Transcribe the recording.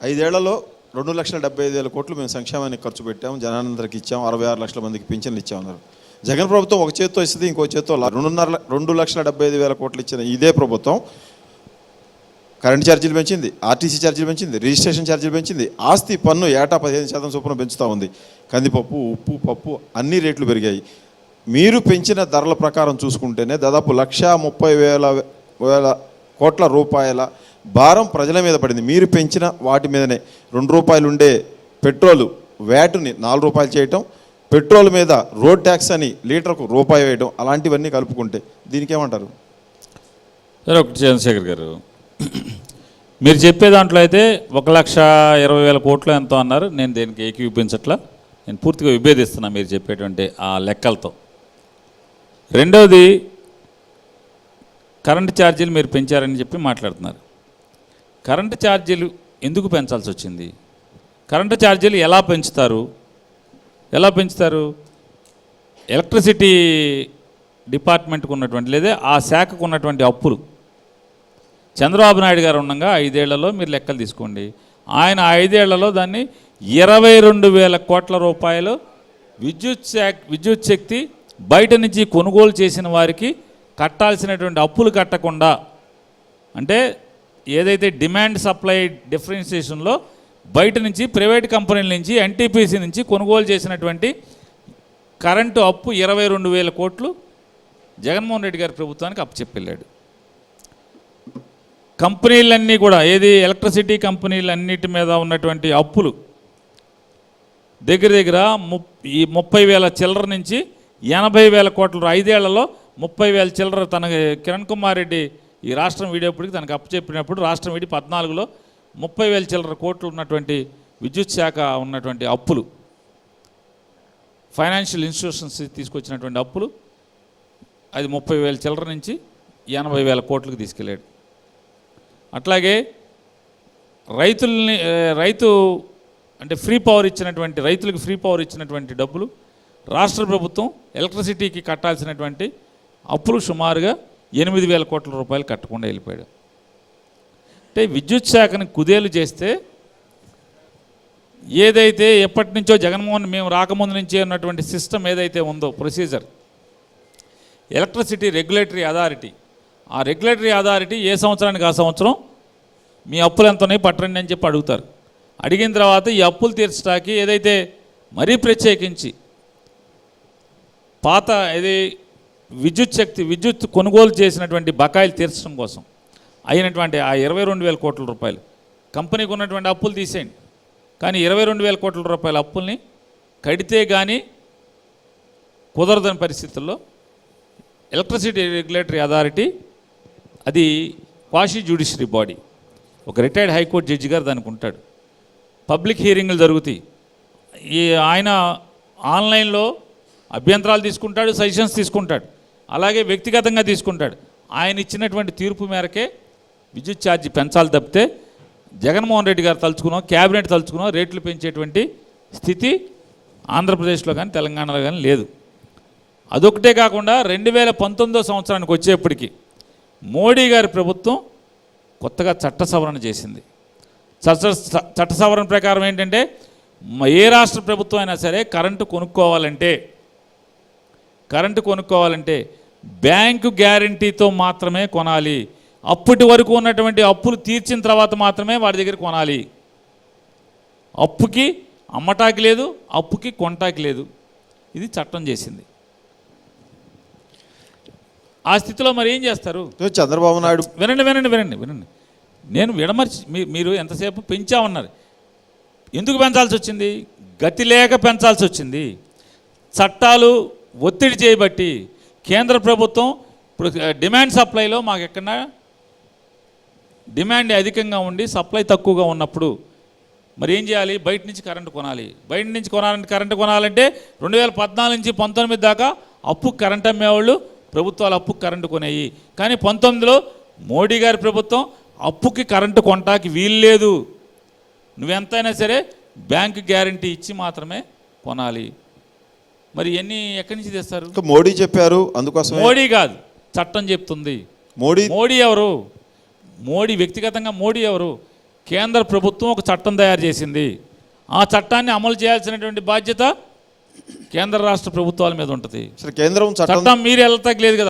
ఐదేళ్ళలో రెండు లక్షల డెబ్బై ఐదు వేల కోట్లు మేము సంక్షేమానికి ఖర్చు పెట్టాం జనానందరికి ఇచ్చాం అరవై ఆరు లక్షల మందికి పింఛన్లు ఇచ్చామన్నారు జగన్ ప్రభుత్వం ఒక చేత్తో ఇస్తుంది ఇంకో చేత్తో రెండున్నర రెండు లక్షల డెబ్బై ఐదు వేల కోట్లు ఇచ్చిన ఇదే ప్రభుత్వం కరెంట్ ఛార్జీలు పెంచింది ఆర్టీసీ ఛార్జీలు పెంచింది రిజిస్ట్రేషన్ ఛార్జీలు పెంచింది ఆస్తి పన్ను ఏటా పదిహేను శాతం చొప్పున పెంచుతూ ఉంది. కందిపప్పు ఉప్పు పప్పు అన్ని రేట్లు పెరిగాయి. మీరు పెంచిన ధరల ప్రకారం చూసుకుంటేనే దాదాపు లక్ష ముప్పై వేల వేల కోట్ల రూపాయల భారం ప్రజల మీద పడింది. మీరు పెంచిన వాటి మీదనే రెండు రూపాయలు ఉండే పెట్రోలు వ్యాటుని నాలుగు రూపాయలు చేయటం పెట్రోల్ మీద రోడ్ ట్యాక్స్ అని లీటర్కు రూపాయి వేయడం అలాంటివన్నీ కలుపుకుంటే దీనికి ఏమంటారు సరే ఒకటి చంద్రశేఖర్ గారు. మీరు చెప్పే దాంట్లో అయితే ఒక లక్ష ఇరవై వేల కోట్లు ఎంతో అన్నారు. నేను దేనికి ఏకీపించట్లా నేను పూర్తిగా విభేదిస్తున్నా మీరు చెప్పేటువంటి ఆ లెక్కలతో. రెండవది కరెంటు ఛార్జీలు మీరు పెంచారని చెప్పి మాట్లాడుతున్నారు. కరెంటు ఛార్జీలు ఎందుకు పెంచాల్సి వచ్చింది? కరెంటు ఛార్జీలు ఎలా పెంచుతారు? ఎలా పెంచుతారు? ఎలక్ట్రిసిటీ డిపార్ట్మెంట్కు ఉన్నటువంటి లేదా ఆ శాఖకు ఉన్నటువంటి అప్పులు. చంద్రబాబు నాయుడు గారు ఉండగా ఐదేళ్ళలో మీరు లెక్కలు తీసుకోండి. ఆయన ఐదేళ్ళలో దాన్ని ఇరవై రెండు వేల కోట్ల రూపాయలు విద్యుత్ శాఖ విద్యుత్ శక్తి బయట నుంచి కొనుగోలు చేసిన వారికి కట్టాల్సినటువంటి అప్పులు కట్టకుండా అంటే ఏదైతే డిమాండ్ సప్లై డిఫరెన్షియేషన్లో బయట నుంచి ప్రైవేట్ కంపెనీల నుంచి ఎన్టీపీసీ నుంచి కొనుగోలు చేసినటువంటి కరెంటు అప్పు ఇరవై రెండు వేల కోట్లు జగన్మోహన్ రెడ్డి గారి ప్రభుత్వానికి అప్పచెప్పెళ్ళాడు. కంపెనీలన్నీ కూడా ఏది ఎలక్ట్రిసిటీ కంపెనీలన్నిటి మీద ఉన్నటువంటి అప్పులు దగ్గర దగ్గర ముప్ ఈ ముప్పై వేల చిల్లర నుంచి ఎనభై వేల కోట్ల ఐదేళ్ళలో ముప్పై వేల చిల్లర తన కిరణ్ కుమార్ రెడ్డి ఈ రాష్ట్రం వీడేప్పటికి తనకు అప్పచెప్పినప్పుడు రాష్ట్రం వీడి పద్నాలుగులో ముప్పై వేల చిల్లర కోట్లు ఉన్నటువంటి విద్యుత్ శాఖ ఉన్నటువంటి అప్పులు. ఫైనాన్షియల్ ఇన్స్టిట్యూషన్స్ తీసుకొచ్చినటువంటి అప్పులు. అది ముప్పై వేల చిల్లర నుంచి ఎనభై వేల కోట్లకు తీసుకెళ్ళాడు. అట్లాగే రైతుల్ని రైతు అంటే ఫ్రీ పవర్ ఇచ్చినటువంటి రైతులకు ఫ్రీ పవర్ ఇచ్చినటువంటి డబ్బులు రాష్ట్ర ప్రభుత్వం ఎలక్ట్రిసిటీకి కట్టాల్సినటువంటి అప్పులు సుమారుగా ఎనిమిది వేల కోట్ల రూపాయలు కట్టకుండా వెళ్ళిపోయాడు. అంటే విద్యుత్ శాఖని కుదేలు చేస్తే ఏదైతే ఎప్పటి నుంచో జగన్మోహన్ మేము రాకముందు నుంచే ఉన్నటువంటి సిస్టమ్ ఏదైతే ఉందో ప్రొసీజర్ ఎలక్ట్రిసిటీ రెగ్యులేటరీ అథారిటీ ఆ రెగ్యులేటరీ అథారిటీ ఏ సంవత్సరానికి ఆ సంవత్సరం? మీ అప్పులు ఎంత ఉన్నాయి పట్టండి అని చెప్పి అడుగుతారు. అడిగిన తర్వాత ఈ అప్పులు తీర్చడానికి ఏదైతే మరీ ప్రత్యేకించి పాత ఇది విద్యుత్ శక్తి విద్యుత్ కొనుగోలు చేసినటువంటి బకాయిలు తీర్చడం కోసం అయినటువంటి ఆ ఇరవై రెండు వేల కోట్ల రూపాయలు. కంపెనీకి ఉన్నటువంటి అప్పులు తీసేయండి. కానీ ఇరవై రెండు వేల కోట్ల రూపాయల అప్పుల్ని కడితే కానీ కుదరదని పరిస్థితుల్లో ఎలక్ట్రిసిటీ రెగ్యులేటరీ అథారిటీ అది క్వాషీ జ్యుడిషియరీ బాడీ. ఒక రిటైర్డ్ హైకోర్టు జడ్జి గారు దానికి ఉంటాడు. పబ్లిక్ హీరింగ్లు జరుగుతాయి. ఈ ఆయన ఆన్లైన్లో అభ్యంతరాలు తీసుకుంటాడు సజెషన్స్ తీసుకుంటాడు. అలాగే వ్యక్తిగతంగా తీసుకుంటాడు. ఆయన ఇచ్చినటువంటి తీర్పు మేరకే విద్యుత్ ఛార్జీ పెంచాలి తప్పితే జగన్మోహన్ రెడ్డి గారు తలుచుకున్నాం క్యాబినెట్ తలుచుకున్నాం రేట్లు పెంచేటువంటి స్థితి ఆంధ్రప్రదేశ్లో కానీ తెలంగాణలో కానీ లేదు. అదొకటే కాకుండా రెండు వేల పంతొమ్మిదో సంవత్సరానికి వచ్చేప్పటికి మోడీ గారి ప్రభుత్వం కొత్తగా చట్ట సవరణ చేసింది. చట్ట చట్ట సవరణ ప్రకారం ఏంటంటే ఏ రాష్ట్ర ప్రభుత్వం అయినా సరే కరెంటు కొనుక్కోవాలంటే కరెంటు కొనుక్కోవాలంటే బ్యాంకు గ్యారంటీతో మాత్రమే కొనాలి. అప్పటి వరకు ఉన్నటువంటి అప్పులు తీర్చిన తర్వాత మాత్రమే వాడి దగ్గర కొనాలి. అప్పుకి అమ్మటాకి లేదు అప్పుకి కొంటాకి లేదు. ఇది చట్టం చేసింది. ఆ స్థితిలో మరి ఏం చేస్తారు? చంద్రబాబు నాయుడు వినండి వినండి వినండి వినండి. నేను విడమర్చి మీ- మీరు ఎంతసేపు పెంచామన్నారు. ఎందుకు పెంచాల్సి వచ్చింది? గతి లేక పెంచాల్సి వచ్చింది. చట్టాలు ఒత్తిడి చేయబట్టి కేంద్ర ప్రభుత్వం ఇప్పుడు డిమాండ్ సప్లైలో మాకు ఎక్కడ డిమాండ్ అధికంగా ఉండి సప్లై తక్కువగా ఉన్నప్పుడు మరి ఏం చేయాలి? బయట నుంచి కరెంటు కొనాలి. బయట నుంచి కొనాలంటే కరెంటు కొనాలంటే రెండు వేల పద్నాలుగు నుంచి పంతొమ్మిది దాకా అప్పు కరెంట్ అమ్మేవాళ్ళు ప్రభుత్వాలు అప్పు కరెంటు కొనేయి. కానీ పంతొమ్మిదిలో మోడీ గారి ప్రభుత్వం అప్పుకి కరెంటు కొంటాకి వీల్లేదు నువ్వెంతైనా సరే బ్యాంక్ గ్యారంటీ ఇచ్చి మాత్రమే కొనాలి. మరి ఎన్ని ఎక్కడి నుంచి తెస్తారు? మోడీ చెప్పారు అందుకోసమే. మోడీ కాదు చట్టం చెప్తుంది. మోడీ మోడీ ఎవరు? మోడీ వ్యక్తిగతంగా మోడీ ఎవరు? కేంద్ర ప్రభుత్వం ఒక చట్టం తయారు చేసింది. ఆ చట్టాన్ని అమలు చేయాల్సినటువంటి బాధ్యత కేంద్ర రాష్ట్ర ప్రభుత్వాల మీద ఉంటుంది. కేంద్రం చట్టం చట్టం మీరు వెళ్ళతగ్గలేదు కదా.